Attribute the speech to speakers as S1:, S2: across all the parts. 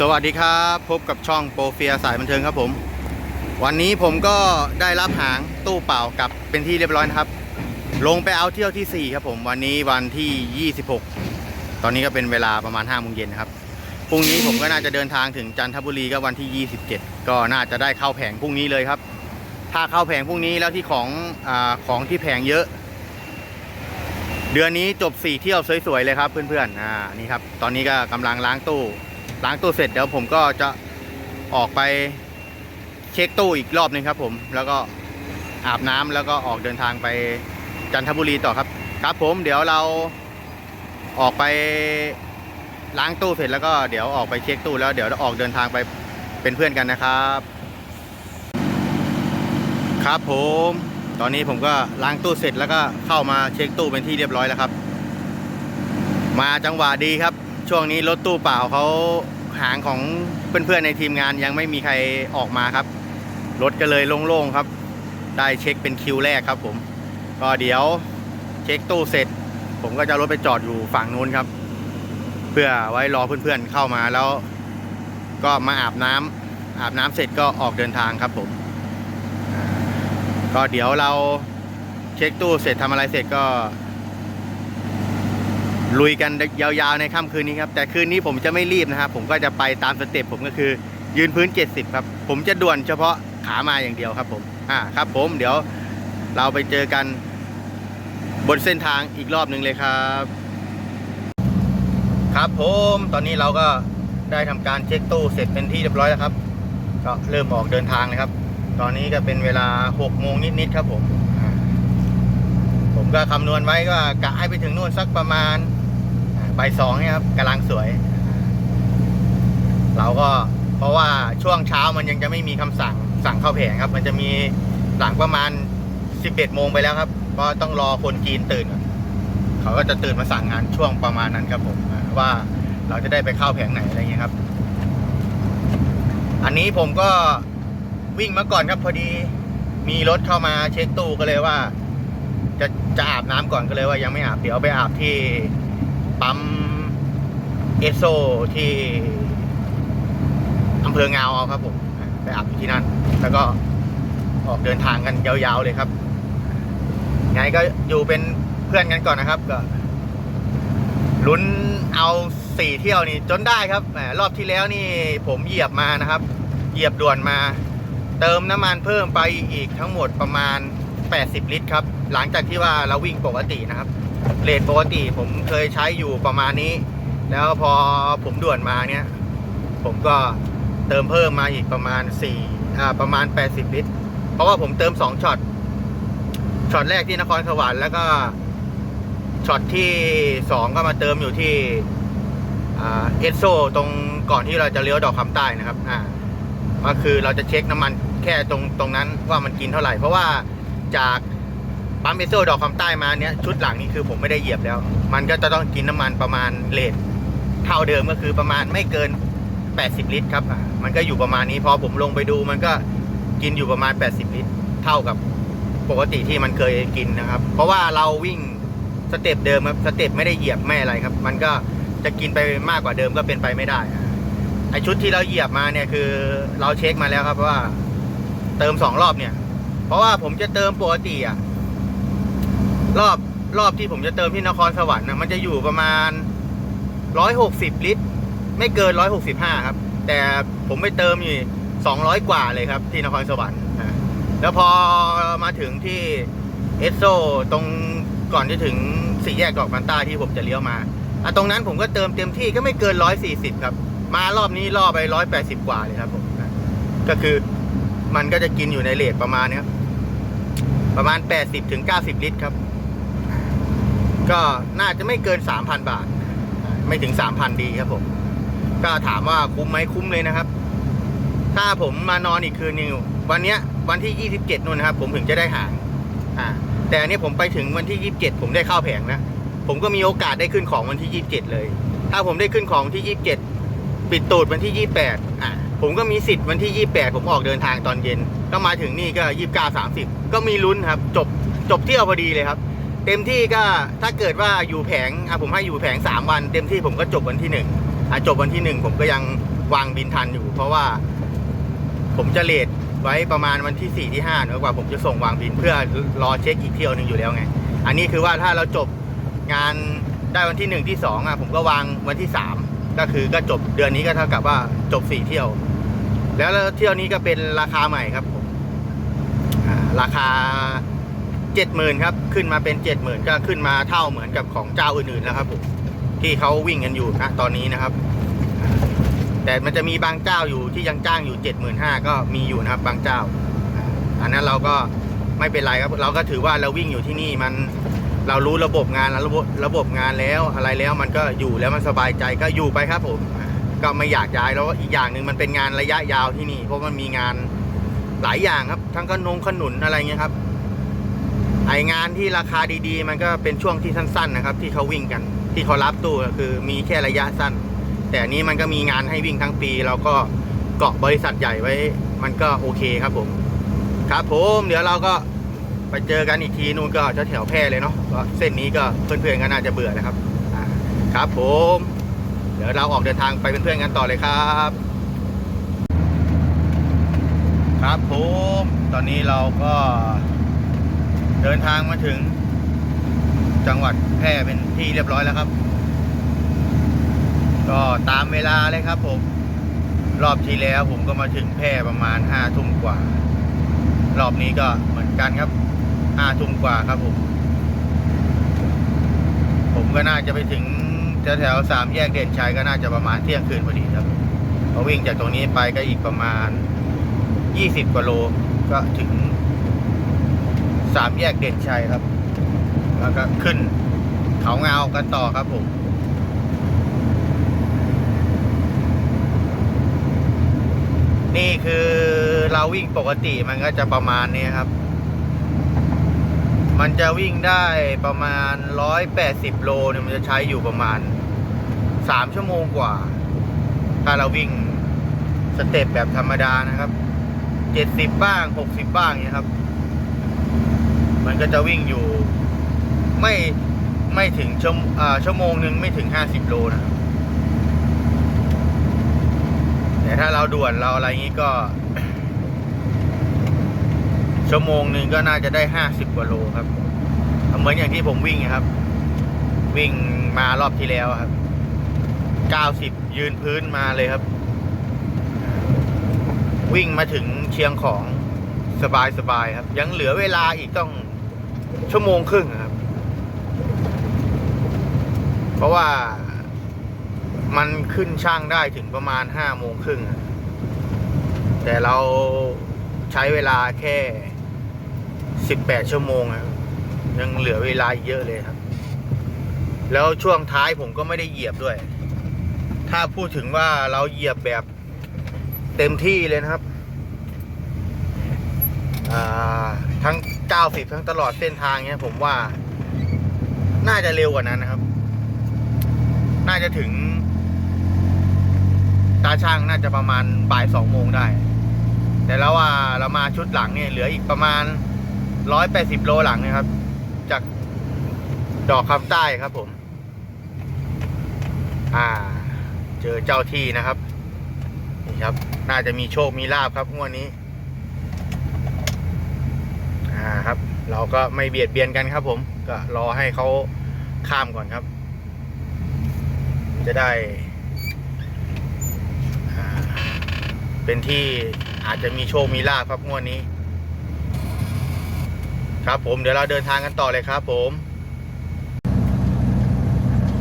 S1: สวัสดีครับพบกับช่องโปรเฟียสายบันเทิงครับผม วันนี้ผมก็ได้รับหางตู้เปล่ากลับเป็นที่เรียบร้อยนะครับ ลงไปเอาเที่ยวที่ 4 ครับผมวันนี้วันที่ 26 ตอนนี้ก็เป็นเวลาประมาณ5โมงเย็นนะครับพรุ่งนี้ผมก็น่าจะเดินทางถึงจันทบุรีก็วันที่ 27 ก็น่าจะได้เข้าแผงพรุ่งนี้เลยครับ ถ้าเข้าแผงพรุ่งนี้แล้วที่ของอของที่แผงเยอะ เดือนนี้จบ 4 เที่ยวสวยๆเลยครับเพื่อนๆอ่านี่ครับตอนนี้ก็กำลังล้างตู้ ล้างตู้เสร็จเดี๋ยวผมก็จะออกไปเช็คตู้อีกรอบหนึงครับ ผม แล้วก็อาบน้ำแล้วก็ออกเดินทางไปจันทบุรีต่อครับ ครับผมเดี๋ยวเราออกไปล้างตู้เสร็จแล้วก็เดี๋ยวออกไปเช็คตู้แล้วเดี๋ยวออกเดินทางไปเป็นเพื่อนกันนะครับ ครับผม ตอนนี้ผมก็ล้างตู้เสร็จแล้วก็เข้ามาเช็คตู้เป็นที่เรียบร้อยแล้วครับ มาจังหวะดีครับ ช่วงนี้รถตู้เปล่าเขาหางของเพื่อนๆในทีมงานยังไม่มีใครออกมาครับ รถก็เลยโล่งๆครับ ได้เช็คเป็นคิวแรกครับ ผม ก็เดี๋ยวเช็คตู้เสร็จ ผมก็จะรถไปจอดอยู่ฝั่งนู้นครับ เพื่อไว้รอเพื่อนๆเข้ามาแล้ว ก็มาอาบน้ำอาบน้ำเสร็จก็ออกเดินทางครับผม ก็เดี๋ยวเราเช็คตู้เสร็จทำอะไรเสร็จก็ ลุยกันยาวๆในค่ำคืนนี้ครับ แต่คืนนี้ผมจะไม่รีบนะครับ ผมก็จะไปตามสเต็ปผมก็คือยืนพื้น 70 ครับ ผมจะด่วนเฉพาะขามาอย่างเดียวครับผมอ่าครับผมเดี๋ยวเราไปเจอกันบนเส้นทางอีกรอบหนึ่งเลยครับ ครับผมตอนนี้เราก็ได้ทำการเช็คตู้เสร็จเป็นที่เรียบร้อยแล้วครับ ก็เริ่มออกเดินทางเลยครับ ตอนนี้ก็เป็นเวลา6โมงนิดๆครับผม ผมก็คำนวณไว้ก็กะให้ไปถึงนู่นสักประมาณ บสองเนี่ยครับกำลังสวย เราก็เพราะว่าช่วงเช้ามันยังจะไม่มีคำสั่งสั่งเข้าแผงครับ มันจะมีหลังประมาณ 11โมงไปแล้วครับเพราะต้องรอคนจีนตื่นเขาก็จะตื่นมาสั่งงานช่วงประมาณนั้นครับผมว่าเราจะได้ไปเข้าแผงไหนอะไรเงี้ยครับ อันนี้ผมก็วิ่งมาก่อนครับ พอดีมีรถเข้ามาเช็คตู้ก็เลยว่า จะจะอาบน้ำก่อนก็เลยว่ายังไม่อาบเดี๋ยวไปอาบที่ ปั๊มเอสโซที่อำเภองาวเอาครับผมไปอาบอยู่ที่นั่น แล้วก็ออกเดินทางกันยาวๆเลยครับไงก็อยู่เป็นเพื่อนกันก่อนนะครับ ก็ลุ้นเอาสี่เที่ยวนี่จนได้ครับแหมรอบที่แล้วนี่ผมเหยียบมานะครับ เหยียบด่วนมา เติมน้ำมันเพิ่มไปอีกทั้งหมดประมาณ 80 ลิตรครับ หลังจากที่ว่าเราวิ่งปกตินะครับ เรทปกติผมเคยใช้อยู่ประมาณนี้ แล้วพอผมด่วนมาเนี่ย ผมก็เติมเพิ่มมาอีกประมาณ4อ่าประมาณ 80 ลิตร เพราะว่าผมเติม 2ช็อตช็อตแรกที่นครสวรรค์แล้วก็ช็อตที่ 2 ก็มาเติมอยู่ที่อ่าเอสโซตรงก่อนที่เราจะเลี้ยวดอกคำใต้นะครับ อ่า ก็คือเราจะเช็คน้ำมันแค่ตรงตรงนั้นว่ามันกินเท่าไหร่ เพราะว่าจาก ปั๊มเอสโซดอกคำใต้มาเนี้ยชุดหลังนี่คือผมไม่ได้เหยียบแล้ว มันก็จะต้องกินน้ำมันประมาณเลทเท่าเดิมก็คือประมาณไม่เกิน 80 ลิตรครับมันก็อยู่ประมาณนี้พอผมลงไปดูมันก็กินอยู่ประมาณ 80 ลิตร เท่ากับปกติที่มันเคยกินนะครับ เพราะว่าเราวิ่งสเต็ปเดิมครับสเต็ปไม่ได้เหยียบไม่อะไรครับ มันก็จะกินไปมากกว่าเดิมก็เป็นไปไม่ได้ไอชุดที่เราเหยียบมาเนี่ยคือเราเช็คมาแล้วครับว่า เติมสองรอบเนี่ย เพราะว่าผมจะเติมปกติอะ รอบรอบที่ผมจะเติมที่นครสวรรค์นะมันจะอยู่ประมาณร้อยหกสิบลิตร ไม่เกินร้อยหกสิบห้าครับ แต่ผมไปเติมอยู่สองร้อยกว่าเลยครับ ที่นครสวรรค์แล้วพอมาถึงที่เอสโซตรงก่อนจะถึงสี่แยกดอกมันต้าที่ผมจะเลี้ยวมาอะตรงนั้นผมก็เติมเต็มที่ก็ไม่เกินร้อยสี่สิบครับ มารอบนี้ล่อไปร้อยแปดสิบกว่าเลยครับผมก็คือมันก็จะกินอยู่ในเลทประมาณนี้ครับประมาณแปดสิบถึงเก้าสิบลิตรครับ ก็น่าจะไม่เกินสามพันบาท ไม่ถึงสามพันดีครับผม ก็ถามว่าคุ้มไหมคุ้มเลยนะครับ ถ้าผมมานอนอีกคืนนึงวันเนี้ยวันที่ยี่สิบเจ็ดนู่นนะครับ ผมถึงจะได้หางอ่าแต่อันนี้ผมไปถึงวันที่ยี่สิบเจ็ดผมได้เข้าแผงแล้วผมก็มีโอกาสได้ขึ้นของวันที่ยี่สิบเจ็ดเลย ถ้าผมได้ขึ้นของที่ยี่สิบเจ็ดปิดตูดวันที่ 28อะผมก็มีสิทธิ์วันที่ 28 ผมออกเดินทางตอนเย็น ก็มาถึงนี่ก็ 29 30 ก็มีลุ้นครับ จบจบเที่ยวพอดีเลยครับ เต็มที่ก็ถ้าเกิดว่าอยู่แผงอะผมให้อยู่แผง 3 วัน เต็มที่ผมก็จบวันที่1อะจบวันที่ 1 ผมก็ยังวางบินทันอยู่ เพราะว่าผมจะเลทไว้ประมาณวันที่สี่ที่ห้าเนอะกว่าผมจะส่งวางบินเพื่อรอเช็คอีกเที่ยวหนึ่งอยู่แล้วไง อันนี้คือว่าถ้าเราจบงานได้วันที่หนึ่งที่สองอะผมก็วางวันที่สามก็คือก็จบเดือนนี้ก็เท่ากับว่าจบสี่เที่ยว แล้วเที่ยวนี้ก็เป็นราคาใหม่ครับผมราคา เจ็ดหมื่นครับ ขึ้นมาเป็นเจ็ดหมื่นก็ขึ้นมาเท่าเหมือนกับของเจ้าอื่นๆแล้วครับผมที่เขาวิ่งกันอยู่นะตอนนี้นะครับ แต่มันจะมีบางเจ้าอยู่ที่ยังจ้างอยู่เจ็ดหมื่นห้าก็มีอยู่นะครับ บางเจ้า อันนั้นเราก็ไม่เป็นไรครับ เราก็ถือว่าเราวิ่งอยู่ที่นี่มันเรารู้ระบบงานแล้วระบบระบบงานแล้วอะไรแล้วมันก็อยู่แล้วมันสบายใจก็อยู่ไปครับผม ก็ไม่อยากย้ายแล้วอีกอย่างหนึ่งมันเป็นงานระยะยาวที่นี่ เพราะมันมีงานหลายอย่างครับ ทั้งขนงขนุนอะไรเงี้ยครับ ไองานที่ราคาดีๆ มันก็เป็นช่วงที่สั้นๆนะครับ ที่เขาวิ่งกัน ที่เขารับตู้ก็คือมีแค่ระยะสั้น แต่อันนี้มันก็มีงานให้วิ่งทั้งปี เราก็เกาะบริษัทใหญ่ไว้ มันก็โอเคครับผม ครับผมเดี๋ยวเราก็ไปเจอกันอีกทีนู่นก็จะแถวแพร่เลยเนาะเพราะเส้นนี้ก็เพื่อนๆก็น่าจะเบื่อนะครับครับผม เดี๋ยวเราออกเดินทางไปเป็นเพื่อนกันต่อเลยครับ ครับผม ตอนนี้เราก็ เดินทางมาถึง จังหวัดแพร่เป็นที่เรียบร้อยแล้วครับ ก็ตามเวลาเลยครับ ผม รอบที่แล้วผมก็มาถึงแพร่ประมาณห้าทุ่มกว่า รอบนี้ก็เหมือนกันครับห้าทุ่มกว่าครับผม ผมก็น่าจะไปถึงแถวสามแยกเด่นชัยก็น่าจะประมาณเที่ยงคืนพอดีครับพอวิ่งจากตรงนี้ไปก็อีกประมาณยี่สิบกว่าโลก็ถึง สามแยกเด่นชัยครับ แล้วก็ขึ้นเขาเงากันต่อครับผมนี่คือเราวิ่งปกติมันก็จะประมาณนี้ครับ มันจะวิ่งได้ประมาณร้อยแปดสิบโลเนี่ยมันจะใช้อยู่ประมาณสามชั่วโมงกว่า ถ้าเราวิ่งสเต็ปแบบธรรมดานะครับเจ็ดสิบบ้างหกสิบบ้างเนี่ยครับ มันก็จะวิ่งอยู่ไม่ไม่ถึงชั่วอ่าชั่วโมงหนึ่งไม่ถึงห้าสิบโลนะครับแต่ถ้าเราด่วนเราอะไรงี้ก็ ชั่วโมงหนึ่งก็น่าจะได้ห้าสิบกว่าโลครับ เหมือนอย่างที่ผมวิ่งครับ วิ่งมารอบที่แล้วครับเก้าสิบยืนพื้นมาเลยครับ วิ่งมาถึงเชียงของสบายสบายๆครับ ยังเหลือเวลาอีกต้อง ชั่วโมงครึ่งครับ เพราะว่ามันขึ้นช่างได้ถึงประมาณห้าโมงครึ่งแต่เราใช้เวลาแค่สิบแปดชั่วโมงยังเหลือเวลาเยอะเลยครับ แล้วช่วงท้ายผมก็ไม่ได้เหยียบด้วย ถ้าพูดถึงว่าเราเหยียบแบบเต็มที่เลยนะครับ ทั้ง 90 ทั้งตลอดเส้นทางเนี้ยผมว่า น่าจะเร็วกว่านั้นนะครับ น่าจะถึง ตาช่างน่าจะประมาณบ่ายสองโมงได้ แต่แล้วว่าเรามาชุดหลังเนี่ยเหลืออีกประมาณร้อยแปดสิบโลหลังนะครับ จากดอกคำใต้ครับผม อ่า เจอเจ้าที่นะครับ นี่ครับ น่าจะมีโชคมีลาบครับงวดนี้ อ่าครับ เราก็ไม่เบียดเบียนกันครับ ผมก็รอให้เขาข้ามก่อนครับ จะได้ เป็นที่อาจจะมีโชคมีลาบครับงวดนี้ ครับผมเดี๋ยวเราเดินทางกันต่อเลยครับผม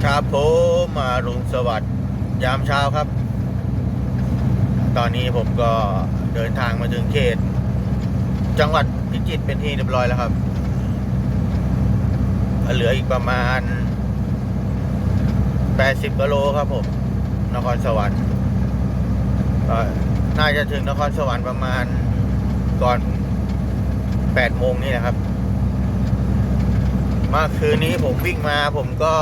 S1: ครับผมมารุณสวัสดิ์ยามเช้าครับ ตอนนี้ผมก็เดินทางมาถึงเขต จังหวัด พิจิตรเป็นที่เรียบร้อยแล้วครับ เหลืออีกประมาณ 80กิโลครับผม นครสวรรค์ก็น่าจะถึงนครสวรรค์ประมาณก่อน8โมงนี่นะครับมื่อคืนนี้ผมวิ่งมาผมก็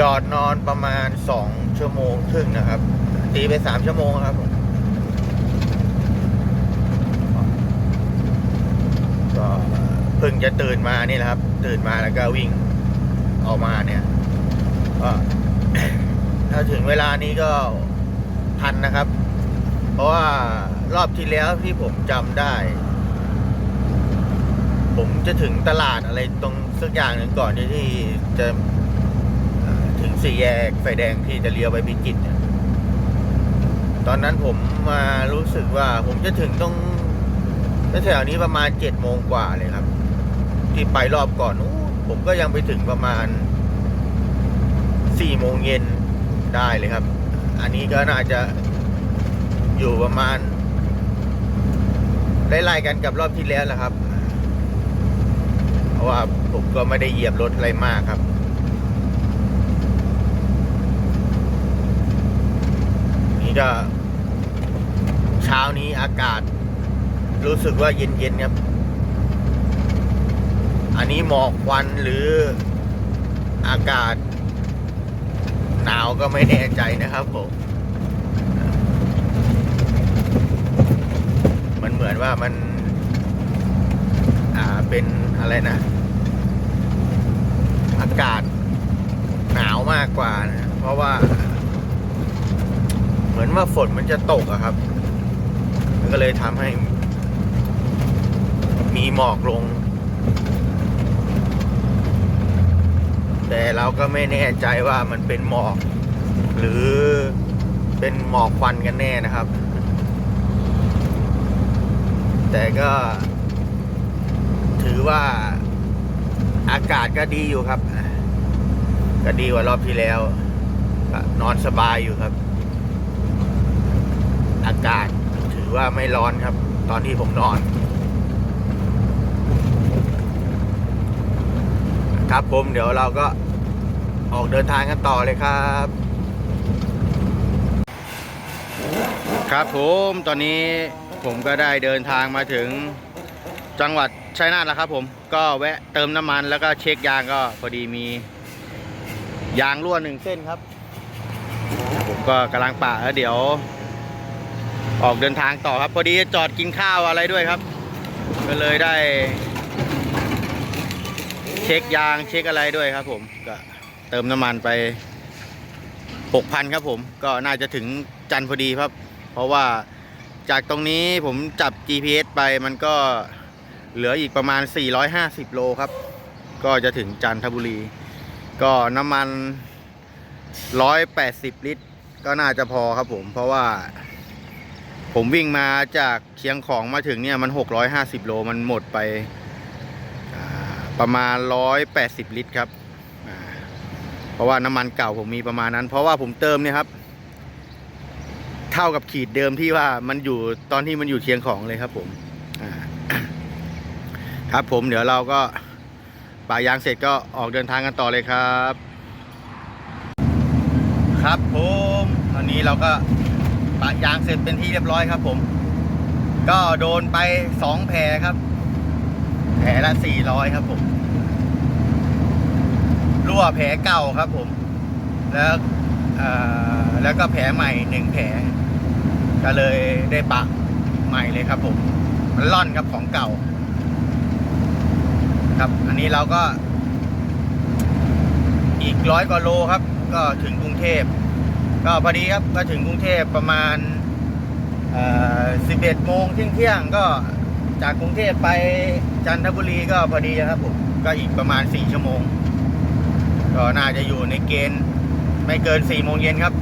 S1: จอดนอนประมาณ2ชั่วโมงครึ่งนะครับตีไป3ชั่วโมงครับผม ก็เพิ่งจะตื่นมานี่แหละครับ ตื่นมาแล้วก็วิ่งออกมาเนี่ยก็ถ้าถึงเวลานี้ก็ทันนะครับ เพราะว่ารอบที่แล้วที่ผมจำได้ ผมจะถึงตลาดอะไรตรงสักอย่างหนึ่งก่อนที่ที่จะถึงสี่แยกไฟแดงที่จะเลี้ยวไปพิจิตรเนี่ยตอนนั้นผมมารู้สึกว่าผมจะถึงตรง แถวๆนี้ประมาณเจ็ดโมงกว่าเลยครับ ที่ไปรอบก่อนนู้ผมก็ยังไปถึงประมาณสี่โมงเย็นได้เลยครับ อันนี้ก็น่าจะอยู่ประมาณไล่ๆกันกับรอบที่แล้วแหละครับ เพราะว่าผมก็ไม่ได้เหยียบรถอะไรมากครับนี่ก็เช้านี้อากาศ รู้สึกว่าเย็นๆครับ อันนี้หมอกควันหรืออากาศ หนาวก็ไม่แน่ใจนะครับผมมันเหมือนว่ามัน อ่าเป็นอะไรนะ อากาศหนาวมากกว่านะ เพราะว่า เหมือนว่าฝนมันจะตกอะครับ ก็เลยทำให้ มีหมอกลง แต่เราก็ไม่แน่ใจว่ามันเป็นหมอก หรือเป็นหมอกควันกันแน่นะครับ แต่ก็ ถือว่าอากาศก็ดีอยู่ครับ ก็ดีกว่ารอบที่แล้วนอนสบายอยู่ครับ อากาศถือว่าไม่ร้อนครับ ตอนที่ผมนอน ครับผมเดี๋ยวเราก็ออกเดินทางกันต่อเลยครับ ครับผมตอนนี้ผมก็ได้เดินทางมาถึงจังหวัดชัยนาทแล้วครับผมก็แวะเติมน้ำมันแล้วก็เช็คยางก็พอดีมียางรั่วหนึ่งเส้นครับ ผมก็กำลังปะแล้วเดี๋ยว ออกเดินทางต่อครับ พอดีจอดกินข้าวอะไรด้วยครับ ก็เลยได้ เช็คยางเช็คอะไรด้วยครับผมก็เติมน้ำมันไปหกพันครับผมก็น่าจะถึงจันพอดีครับ เพราะว่าจากตรงนี้ผมจับ GPS ไปมันก็เหลืออีกประมาณ 450 โลครับ ก็จะถึงจันทบุรี ก็น้ำมัน 180 ลิตร ก็น่าจะพอครับผม เพราะว่า ผมวิ่งมาจากเชียงของมาถึงเนี่ยมัน 650 โลมันหมดไป ประมาณ 180 ลิตรครับ เพราะว่าน้ำมันเก่าผมมีประมาณนั้น เพราะว่าผมเติมเนี่ยครับ เท่ากับขีดเดิมที่ว่ามันอยู่ตอนที่มันอยู่เชียงของเลยครับ ผมครับผมเดี๋ยวเราก็ป่ายางเสร็จก็ออกเดินทางกันต่อเลยครับ ครับผมตอนนี้เราก็ปะยางเสร็จเป็นที่เรียบร้อยครับ ผม ก็โดนไปสองแผลครับ ผลละสี่ร้อยครับผม รั่วแผลเก่าครับผม แล้วแล้วก็แผลใหม่หนึ่งแผล ก็เลยได้ปะใหม่เลยครับผม มันล่อนครับของเก่า ครับ อันนี้เราก็ อีกร้อยกว่าโลครับ ก็ถึงกรุงเทพ ก็พอดีครับ ก็ถึงกรุงเทพประมาณสิบเอ็ดโมงเที่ยงเที่ยงก็ จากกรุงเทพไปจันทบุรีก็พอดีครับผมก็อีกประมาณสี่ชั่วโมง ก็น่าจะอยู่ในเกณฑ์ไม่เกินสี่โมงเย็นครับ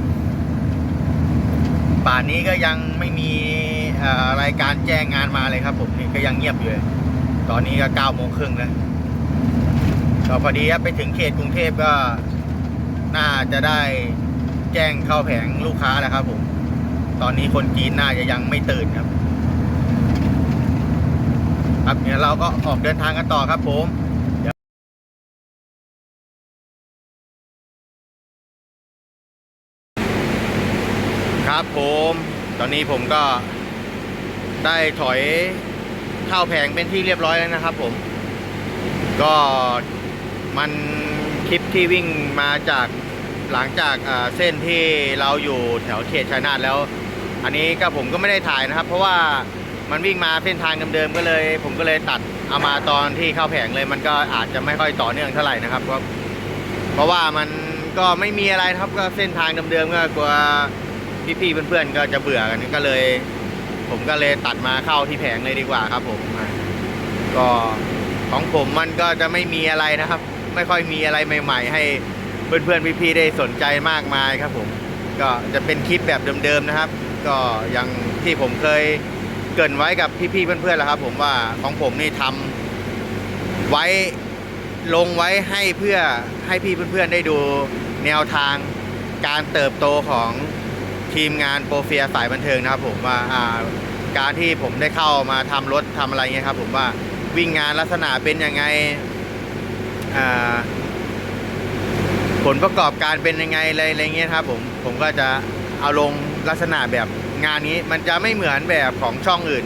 S1: ป่านนี้ก็ยังไม่มีรายการแจ้งงานมาเลยครับผมนี่ก็ยังเงียบอยู่เลยตอนนี้ก็เก้าโมงครึ่งแล้วก็พอดีครับไปถึงเขตกรุงเทพก็น่าจะได้แจ้งเข้าแผงลูกค้าแล้วครับผม ตอนนี้คนจีนน่าจะยังไม่ตื่นครับ ครับเดี๋ยวเราก็ออกเดินทางกันต่อครับผมครับผม ตอนนี้ผมก็ได้ถอยเข้าแผงเป็นที่เรียบร้อยแล้วนะครับผม ก็มันคลิปที่วิ่งมาจากหลังจากเส้นที่เราอยู่แถวเขตชัยนาทแล้ว อันนี้ก็ผมก็ไม่ได้ถ่ายนะครับ เพราะว่า มันวิ่งมาเส้นทางเดิมๆก็เลย ผมก็เลยตัดเอามาตอนที่เข้าแผงเลยมันก็อาจจะไม่ค่อยต่อเนื่องเท่าไหร่นะครับเพราะเพราะว่ามันก็ไม่มีอะไรครับก็เส้นทางเดิมๆก็กลัวพี่ๆเพื่อนๆก็จะเบื่อกันก็เลย ผมก็เลยตัดมาเข้าที่แผงเลยดีกว่าครับผมก็ของผมมันก็จะไม่มีอะไรนะครับ ไม่ค่อยมีอะไรใหม่ ๆ ให้เพื่อนๆพี่ๆได้สนใจมากมายครับผม ก็จะเป็นคลิปแบบเดิมๆนะครับ ก็อย่างที่ผมเคย เกินไว้กับพี่ๆเพื่อนๆแล้วครับ ผมว่าของผมนี่ทำไว้ลงไว้ให้เพื่อให้พี่เพื่อนๆได้ดูแนวทางการเติบโตของทีมงานโปรเฟียสายบันเทิงนะครับ ผมว่าการที่ผมได้เข้ามาทำรถทำอะไรเงี้ยครับ ผมว่าวิ่งงานลักษณะเป็นยังไงผลประกอบการเป็นยังไงอะไรอะไรเงี้ยครับ ผมผมก็จะเอาลงลักษณะแบบ งานนี้มันจะไม่เหมือนแบบของช่องอื่น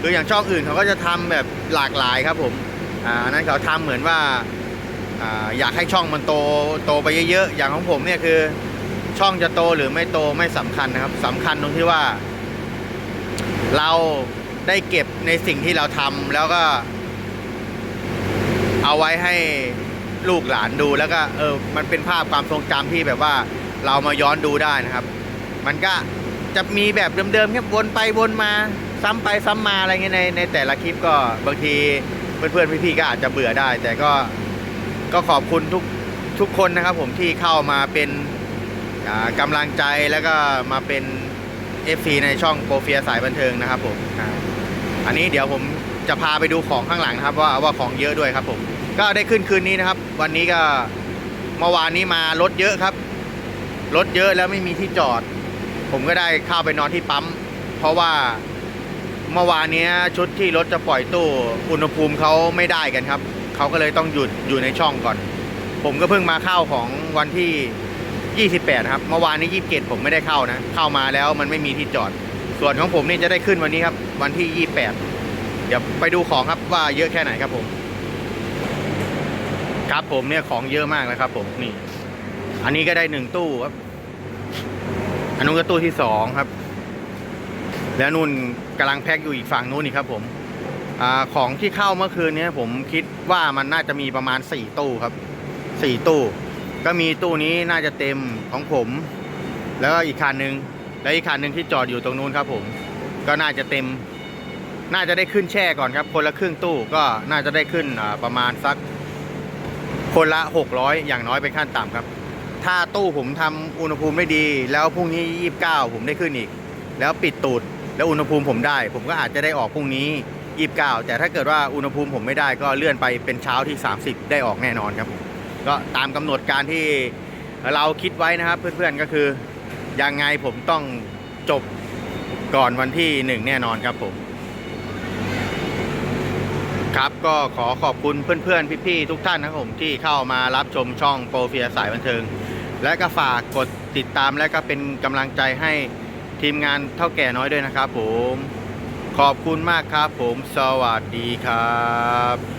S1: คืออย่างช่องอื่นเขาก็จะทำแบบหลากหลายครับผมอ่านั้นเขาทำเหมือนว่าอ่าอยากให้ช่องมันโตโตไปเยอะๆอย่างของผมเนี่ยคือช่องจะโตหรือไม่โตไม่สำคัญนะครับสำคัญตรงที่ว่า เราได้เก็บในสิ่งที่เราทำแล้วก็ เอาไว้ให้ลูกหลานดูแล้วก็เออมันเป็นภาพความทรงจำที่แบบว่า เรามาย้อนดูได้นะครับ มันก็ จะมีแบบเดิมๆแค่วนไปวนมา ซ้ำไปซ้ำมาอะไรเงี้ยในในแต่ละคลิปก็บางทีเพื่อนๆพี่ๆก็อาจจะเบื่อได้ แต่ก็ก็ขอบคุณทุกทุกคนนะครับ ผมที่เข้ามาเป็นอ่ากำลังใจแล้วก็มาเป็น FC ในช่องโปรเฟียสายบันเทิงนะครับผมอันนี้เดี๋ยวผมจะพาไปดูของข้างหลังนะครับ ว่าว่าของเยอะด้วยครับ ผม ก็ได้ขึ้นคืนนี้นะครับ วันนี้ก็เมื่อวานนี้มารถเยอะครับรถเยอะแล้วไม่มีที่จอด ผมก็ได้เข้าไปนอนที่ปั๊ม เพราะว่าเมื่อวานนี้ชุดที่รถจะปล่อยตู้อุณหภูมิเขาไม่ได้กันครับ เขาก็เลยต้องหยุดอยู่ในช่องก่อน ผมก็เพิ่งมาเข้าของวันที่ 28 ครับ เมื่อวานนี้ 27 ผมไม่ได้เข้านะ เข้ามาแล้วมันไม่มีที่จอด ส่วนของผมนี่จะได้ขึ้นวันนี้ครับ วันที่ 28 เดี๋ยวไปดูของครับว่าเยอะแค่ไหนครับผม ครับผมเนี่ยของเยอะมากนะครับ ผมนี่ อันนี้ก็ได้หนึ่งตู้ครับ อันนู้นก็ตู้ที่สองครับ แล้วนู่นกำลังแพ็คอยู่อีกฝั่งนู้นนี่ครับ ผมอของที่เข้าเมื่อคืนนี้ผมคิดว่ามันน่าจะมีประมาณสี่ตู้ครับสี่ตู้ ก็มีตู้นี้น่าจะเต็มของผม แล้วก็อีกคันหนึ่งแล้วอีกคันหนึ่งที่จอดอยู่ตรงนู้นครับ ผม ก็น่าจะเต็ม น่าจะได้ขึ้นแช่ก่อนครับ คนละครึ่งตู้ก็น่าจะได้ขึ้นประมาณสักคนละ600อย่างน้อยเป็นขั้นต่ำครับ ถ้าตู้ผมทำอุณหภูมิไม่ดี แล้วพรุ่งนี้29ผมได้ขึ้นอีก แล้วปิดตูดแล้วอุณหภูมิผมได้ ผมก็อาจจะได้ออกพรุ่งนี้29แต่ถ้าเกิดว่าอุณหภูมิผมไม่ได้ก็เลื่อนไปเป็นเช้าที่ 30 ได้ออกแน่นอนครับผมก็ตามกำหนดการที่เราคิดไว้นะครับเพื่อนๆก็คือยังไงผมต้องจบก่อนวันที่1แน่นอนครับผมครับก็ขอขอบคุณเพื่อนๆ พี่ๆ ทุกท่านนะครับผมที่เข้ามารับชมช่องโปรเฟียสายบันเทิง และก็ฝากกดติดตามและก็เป็นกำลังใจให้ทีมงานเท่าแก่น้อยด้วยนะครับผม ขอบคุณมากครับผม สวัสดีครับ